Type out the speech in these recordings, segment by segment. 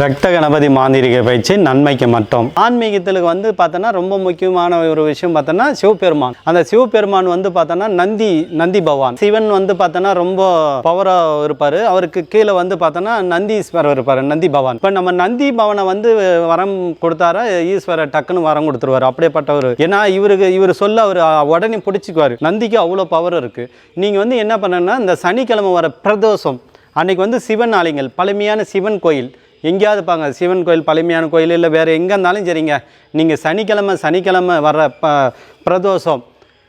ரக்த கணபதி மாந்திரிக பயிற்சி நன்மைக்கு மட்டும். ஆன்மீகத்தில் வந்து பார்த்தோன்னா ரொம்ப முக்கியமான ஒரு விஷயம் பார்த்தோன்னா சிவபெருமான். அந்த சிவபெருமான் வந்து பார்த்தோன்னா நந்தி நந்தி பவான் சிவன் வந்து பார்த்தோன்னா ரொம்ப பவராக இருப்பார். அவருக்கு கீழே வந்து பார்த்தோன்னா நந்தீஸ்வரர் இருப்பார் நந்தி பவான் இப்போ நம்ம நந்தி பவனை வந்து வரம் கொடுத்தாரா? ஈஸ்வரர் டக்குன்னு வரம் கொடுத்துருவார். அப்படியேப்பட்டவர் ஏன்னா இவருக்கு இவர் சொல்ல அவர் உடனே பிடிச்சிக்குவார். நந்திக்கு அவ்வளோ பவர் இருக்குது நீங்கள் வந்து என்ன பண்ணணும்னா இந்த சனிக்கிழமை வர பிரதோஷம் அன்னைக்கு வந்து சிவன் ஆலயங்கள் பழமையான சிவன் கோயில் எங்கேயாவது பாங்க சிவன் கோயில் பழமையான கோயில் இல்லை வேறு எங்கே இருந்தாலும் சரிங்க. நீங்கள் சனிக்கிழமை சனிக்கிழமை வர்ற ப பிரதோஷம்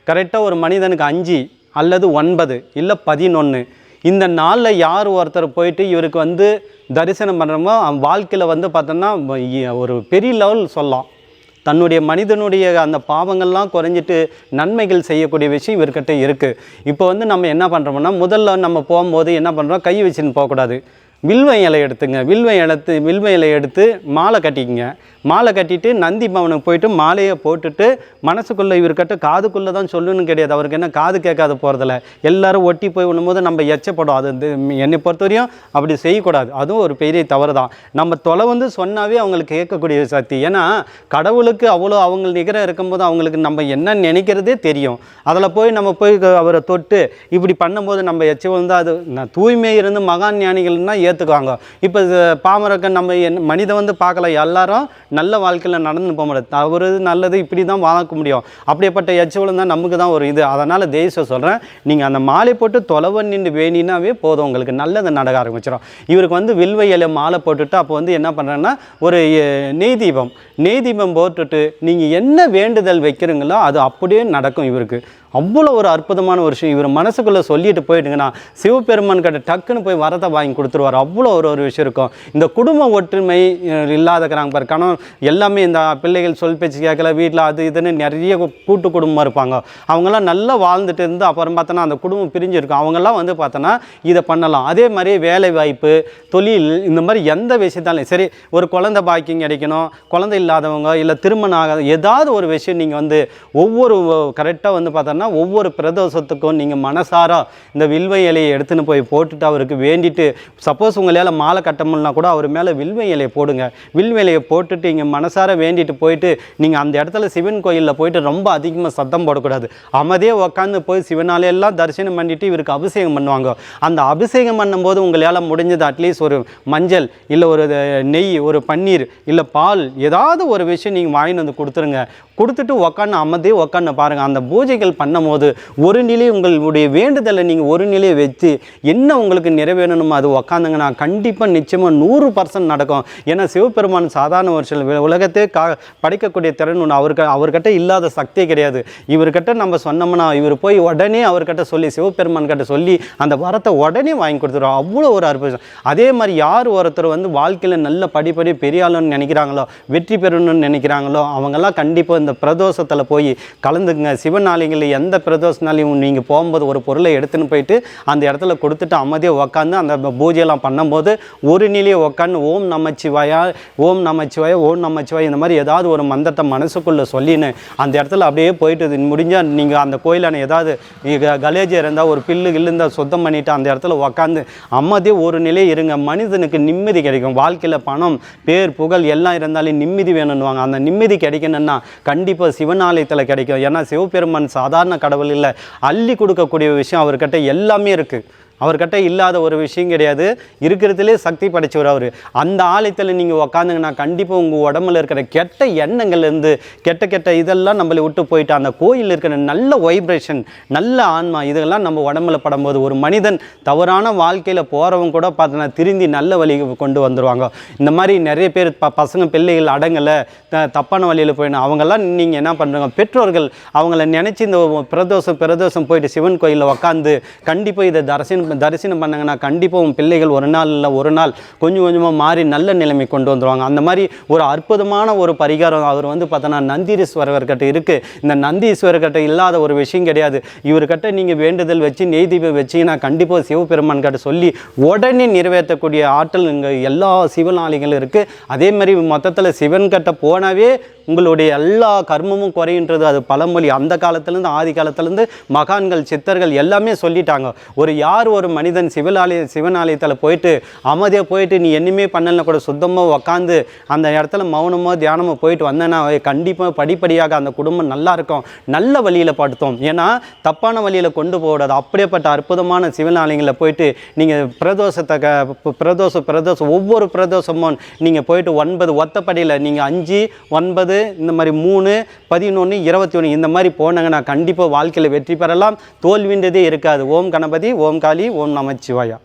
கரெக்டாக ஒரு மனிதனுக்கு அஞ்சு அல்லது ஒன்பது இல்லை பதினொன்று இந்த நாளில் யார் ஒருத்தர் போயிட்டு இவருக்கு வந்து தரிசனம் பண்ணுறோமோ அவன் வாழ்க்கையில் வந்து பார்த்தோன்னா ஒரு பெரிய லெவல் சொல்லலாம். தன்னுடைய மனிதனுடைய அந்த பாவங்கள்லாம் குறைஞ்சிட்டு நன்மைகள் செய்யக்கூடிய விஷயம் இவர்கிட்ட இருக்குது இப்போ வந்து நம்ம என்ன பண்ணுறோம்னா முதல்ல நம்ம போகும்போது என்ன பண்ணுறோம் கை வச்சுன்னு போகக்கூடாது. வில்வ இலை எடுத்துங்க. வில்வ இலத்து வில்வ இலை எடுத்து மாலை கட்டிக்கங்க. மாலை கட்டிட்டு நந்தி பவனுக்கு போயிட்டு மாலையை போட்டுட்டு மனசுக்குள்ளே இவர்கிட்ட காதுக்குள்ளே தான் சொல்லணும்னு கிடையாது. அவருக்கு என்ன காது கேட்காத போகிறதில்ல எல்லாரும் ஒட்டி போய் விடும்போது நம்ம எச்சப்படும். அது வந்து என்னை பொறுத்தவரையும் அப்படி செய்யக்கூடாது. அதுவும் ஒரு பெரிய தவறு தான். நம்ம தொலை வந்து சொன்னாவே அவங்களுக்கு கேட்கக்கூடிய சக்தி. ஏன்னா கடவுளுக்கு அவ்வளோ அவங்க நிகர இருக்கும்போது அவங்களுக்கு நம்ம என்ன நினைக்கிறதே தெரியும். அதில் போய் நம்ம போய் அவரை தொட்டு இப்படி பண்ணும்போது நம்ம எச்ச வந்து அது தூய்மை இருந்து மகான் ஞானிகள்னால் ஏற்றுக்குவாங்க இப்போ பாமரக்கன் நம்ம என் மனித வந்து பார்க்கல எல்லாரும் நல்ல வாழ்க்கையில் நடந்து போக முடியாது. தவறு நல்லது இப்படி தான் வாழக்க முடியும். அப்படிப்பட்ட எச்சவளம் தான் நமக்கு தான் ஒரு இது. அதனால் தேச சொல்கிறேன் நீங்கள் அந்த மாலை போட்டு தொலைவன் நின்று வேணினாவே போதும். உங்களுக்கு நல்லது நடக்க ஆரம்பிச்சிடும் இவருக்கு வந்து வில்வ இலை மாலை போட்டுட்டு அப்போ வந்து என்ன பண்ணுறேன்னா ஒரு நெய் தீபம் நெய் தீபம் போட்டுட்டு நீங்கள் என்ன வேண்டுதல் வைக்கிறீங்களோ அது அப்படியே நடக்கும் இவருக்கு. அவ்வளோ ஒரு அற்புதமான ஒரு விஷயம். இவர் மனசுக்குள்ளே சொல்லிட்டு போயிட்டுங்கன்னா சிவபெருமான் கிட்ட டக்குன்னு போய் வரத்தை வாங்கி கொடுத்துருவார். அவ்வளோ ஒரு ஒரு விஷயம் இருக்கும். இந்த குடும்ப ஒற்றுமை இல்லாதக்கிறாங்க பாரு கணவன் எல்லாமே இந்த பிள்ளைகள் சொல் பேச்சு கேட்கல வீட்டில் அது இதுன்னு நிறைய கூட்டு குடும்பமாக இருப்பாங்க. அவங்கெல்லாம் நல்லா வாழ்ந்துட்டு இருந்து அப்புறம் பார்த்தோன்னா அந்த குடும்பம் பிரிஞ்சிருக்கும். அவங்கெல்லாம் வந்து பார்த்தோன்னா இதை பண்ணலாம். அதே மாதிரி வேலை வாய்ப்பு தொழில் இந்த மாதிரி எந்த விஷயத்தாலும் சரி ஒரு குழந்தை பாக்கியம் கிடைக்கணும் குழந்தை இல்லாதவங்க இல்லை திருமணம் ஆகாத ஏதாவது ஒரு விஷயம் நீங்கள் வந்து ஒவ்வொரு கரெக்டாக வந்து பார்த்தோன்னா ஒவ்வொரு பிரதோஷத்துக்கும் நீங்கள் மனசாரா இந்த வில்வ இலையை எடுத்துன்னு போய் போட்டுட்டு அவருக்கு வேண்டிட்டு சப்போஸ் உங்களால் மாலை கட்ட முடியலனா கூட அவர் மேலே வில்வ இலையை போடுங்க. வில்வ இலையை போட்டுட்டு இங்கே மனசார வேண்டிட்டு போயிட்டு நீங்கள் அந்த இடத்துல சிவன் கோயிலில் போயிட்டு ரொம்ப அதிகமாக சத்தம் போடக்கூடாது. அமைதியாக உட்காந்து போய் சிவனாலையெல்லாம் தரிசனம் பண்ணிட்டு இவருக்கு அபிஷேகம் பண்ணுவாங்க. அந்த அபிஷேகம் பண்ணும்போது உங்களால் முடிஞ்சது அட்லீஸ்ட் ஒரு மஞ்சள் இல்லை ஒரு நெய் ஒரு பன்னீர் இல்லை பால் ஏதாவது ஒரு விஷயம் நீங்கள் வாங்கிட்டு வந்து கொடுத்துருங்க. கொடுத்துட்டு உக்காந்து அமைதியாக உக்காந்து பாருங்கள் அந்த பூஜைகள் பண்ணும்போது ஒரு நிலை உங்களுடைய வேண்டுதலை நீங்கள் ஒரு நிலையை வச்சு என்ன உங்களுக்கு நிறைவேறணுமோ அது உக்காந்துங்கன்னா கண்டிப்பாக நிச்சயமாக நூறு பர்சன்ட் நடக்கும். ஏன்னா சிவபெருமான் சாதாரண ஒரு சில உலகத்தே கா படைக்கக்கூடிய திறன் ஒன்று அவருக்கு அவர்கிட்ட இல்லாத சக்தியே கிடையாது. இவர்கிட்ட நம்ம சொன்னோம்னா இவர் போய் உடனே அவர்கிட்ட சொல்லி சிவபெருமான் கிட்ட சொல்லி அந்த வரத்தை உடனே வாங்கி கொடுத்துருவோம் அவ்வளோ ஒரு அற்புதம். அதே மாதிரி யார் ஒருத்தர் வந்து வாழ்க்கையில் நல்ல படிப்படி பெரிய ஆளுன்னு நினைக்கிறாங்களோ வெற்றி பெறணும்னு நினைக்கிறாங்களோ அவங்கெல்லாம் கண்டிப்பாக இந்த பிரதோஷத்தில் போய் கலந்துங்க சிவன் ஆலயங்களில் எந்த பிரதோஷனாலையும் நீங்கள் போகும்போது ஒரு பொருளை எடுத்துன்னு போயிட்டு அந்த இடத்துல கொடுத்துட்டு அமைதியாக உட்காந்து அந்த பூஜையெல்லாம் பண்ணும்போது ஒரு நிலையை உட்காந்து ஓம் நமச்சிவாயா ஓம் நமச்சிவாயா ஓம் நமச்சிவாயா இந்த மாதிரி ஏதாவது ஒரு மந்திரத்தை மனசுக்குள்ளே சொல்லின்னு அந்த இடத்துல அப்படியே போயிட்டு முடிஞ்சால் நீங்கள் அந்த கோயிலான ஏதாவது இக- கலேஜ் இருந்தால் ஒரு பில்லு கில்லு இருந்தால் சுத்தம் பண்ணிவிட்டு அந்த இடத்துல உட்காந்து அமைதியாக ஒரு நிலை இருங்க. மனிதனுக்கு நிம்மதி கிடைக்கும். வாழ்க்கையில் பணம் பேர் புகழ் எல்லாம் இருந்தாலும் நிம்மதி வேணும்னுவாங்க. அந்த நிம்மதி கிடைக்கணும்னா கண்டிப்பாக சிவனாலயத்தில் கிடைக்கும். ஏன்னா சிவபெருமான் சாதாரண கடவுள் இல்லை. அள்ளி கொடுக்கக்கூடிய விஷயம் அவர்கிட்ட எல்லாமே இருக்குது அவர்கிட்ட இல்லாத ஒரு விஷயம் கிடையாது. இருக்கிறதுலே சக்தி படைச்சவர் அவர். அந்த ஆலயத்தில் நீங்கள் உக்காந்துங்கன்னா கண்டிப்பாக உங்கள் உடம்புல இருக்கிற கெட்ட எண்ணங்கள்லேருந்து கெட்ட கெட்ட இதெல்லாம் நம்மளை விட்டு போயிட்டு அந்த கோயிலில் இருக்கிற நல்ல வைப்ரேஷன் நல்ல ஆன்மா இதெல்லாம் நம்ம உடம்புல படும்போது ஒரு மனிதன் தவறான வாழ்க்கையில் போகிறவங்க கூட பார்த்தோன்னா திருந்தி நல்ல வழி கொண்டு வந்துடுவாங்க இந்த மாதிரி நிறைய பேர் ப பசங்க பிள்ளைகள் அடங்கலை த தப்பான வழியில் போயிடணும் அவங்கெல்லாம் நீங்கள் என்ன பண்ணுறாங்க பெற்றோர்கள் அவங்கள நினச்சி இந்த பிரதோஷம் பிரதோஷம் போயிட்டு சிவன் கோயிலில் உக்காந்து கண்டிப்பாக இதை தரிசனம் தரிசனம் பண்ணாங்கன்னா கண்டிப்பாக உன் பிள்ளைகள் ஒரு நாள் இல்லை ஒரு நாள் கொஞ்சம் கொஞ்சமாக மாறி நல்ல நிலைமை கொண்டு வந்துருவாங்க. அந்த மாதிரி ஒரு அற்புதமான ஒரு பரிகாரம் அவர் வந்து பார்த்தோன்னா நந்தீஸ்வரர்கிட்ட இருக்குது இந்த நந்தீஸ்வரர்கிட்ட இல்லாத ஒரு விஷயம் கிடையாது. இவர்கிட்ட நீங்கள் வேண்டுதல் வச்சு நெய் தீபம் வச்சீங்கன்னா கண்டிப்பாக சிவபெருமான் கிட்ட சொல்லி உடனே நிறைவேற்றக்கூடிய ஆற்றல் இங்கே எல்லா சிவனாலயங்களும் இருக்குது அதே மாதிரி மொத்தத்தில் சிவன் கிட்ட போனாவே உங்களுடைய எல்லா கர்மமும் குறையின்றது அது பழமொழி. அந்த காலத்துலேருந்து ஆதி காலத்துலேருந்து மகான்கள் சித்தர்கள் எல்லாமே சொல்லிட்டாங்க. ஒரு யார் ஒரு மனிதன் சிவனாலய சிவனாலயத்தில் போயிட்டு அமைதியாக போயிட்டு நீ என்னமே பண்ணலனா கூட சுத்தமாக உக்காந்து அந்த இடத்துல மௌனமோ தியானமோ போயிட்டு வந்தேன்னா கண்டிப்பாக படிப்படியாக அந்த குடும்பம் நல்லா இருக்கும். நல்ல வழியில் படுத்தோம். ஏன்னா தப்பான வழியில் கொண்டு போகாது அப்படியேப்பட்ட அற்புதமான சிவனாலயங்களில் போயிட்டு நீங்கள் பிரதோஷத்தை க பிரதோஷம் பிரதோஷம் ஒவ்வொரு பிரதோஷமும் நீங்கள் போயிட்டு ஒன்பது ஒத்தப்படியில் நீங்கள் அஞ்சு ஒன்பது இந்த மாதிரி மூணு பதினொன்று இருபத்தி ஒன்று இந்த மாதிரி போனாங்கன்னா கண்டிப்பாக வாழ்க்கையில் வெற்றி பெறலாம். தோல்வின்றதே இருக்காது. ஓம் கணபதி ஓம் காளி ஓம் நமச்சிவாயா.